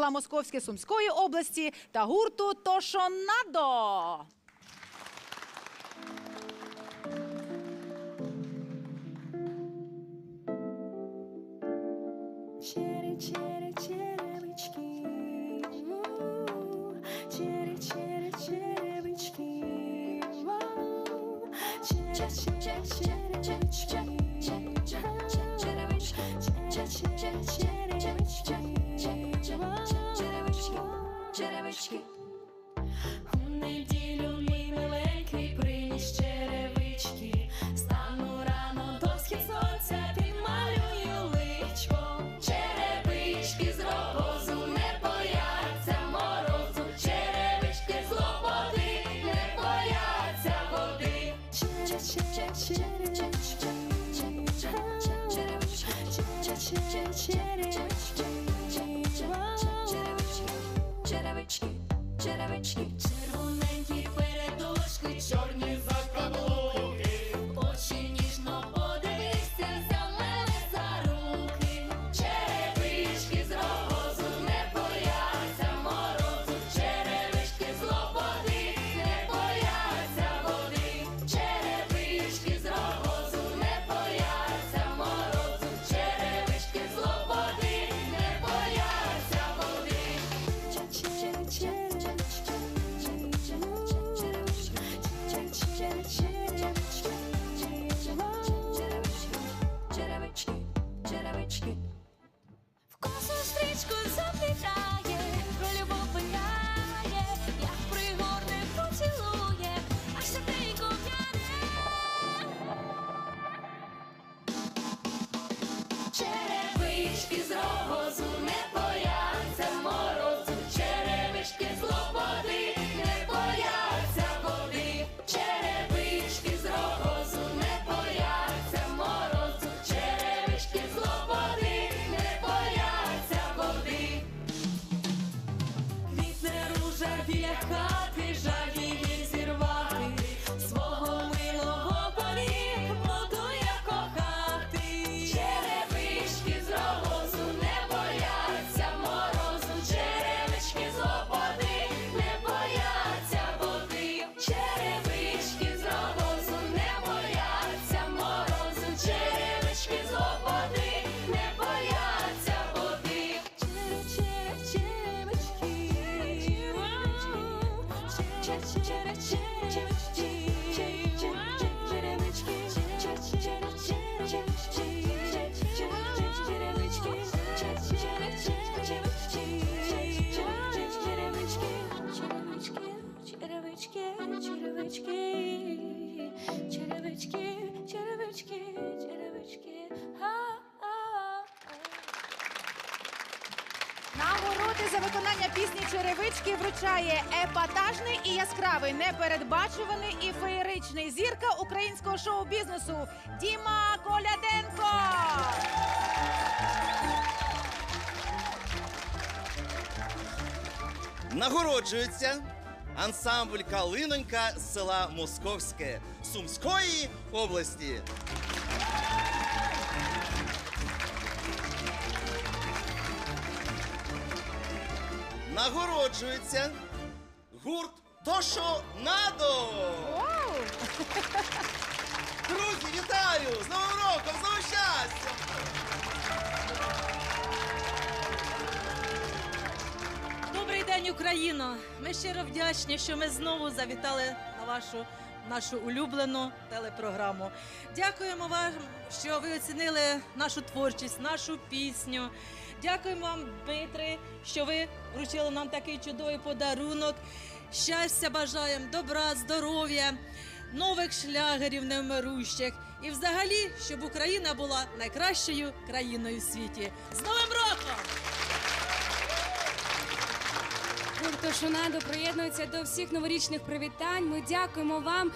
Села Московське Сумської області та гурту Тошонадо. Чере, черевички. У неділю черевички, червоненькі Veja черевички, черевички, черевички, черевички. Нагороди за виконання пісні Черевички вручає епатажний і яскравий, непередбачуваний і феєричний зірка українського шоу-бізнесу Діма Коляденко. Нагороджується ансамбль Калинонька з села Московське Сумської області. Нагороджується гурт Тошо Надо. Друзі, вітаю! День, Україно! Ми щиро вдячні, що ми знову завітали на вашу нашу улюблену телепрограму. Дякуємо вам, що ви оцінили нашу творчість, нашу пісню. Дякуємо вам, Дмитри, що ви вручили нам такий чудовий подарунок. Щастя бажаємо, добра, здоров'я, нових шлягерів невмирущих. І взагалі, щоб Україна була найкращою країною в світі. З Новим роком! «Тошонадо» приєднується до всіх новорічних привітань. Ми дякуємо вам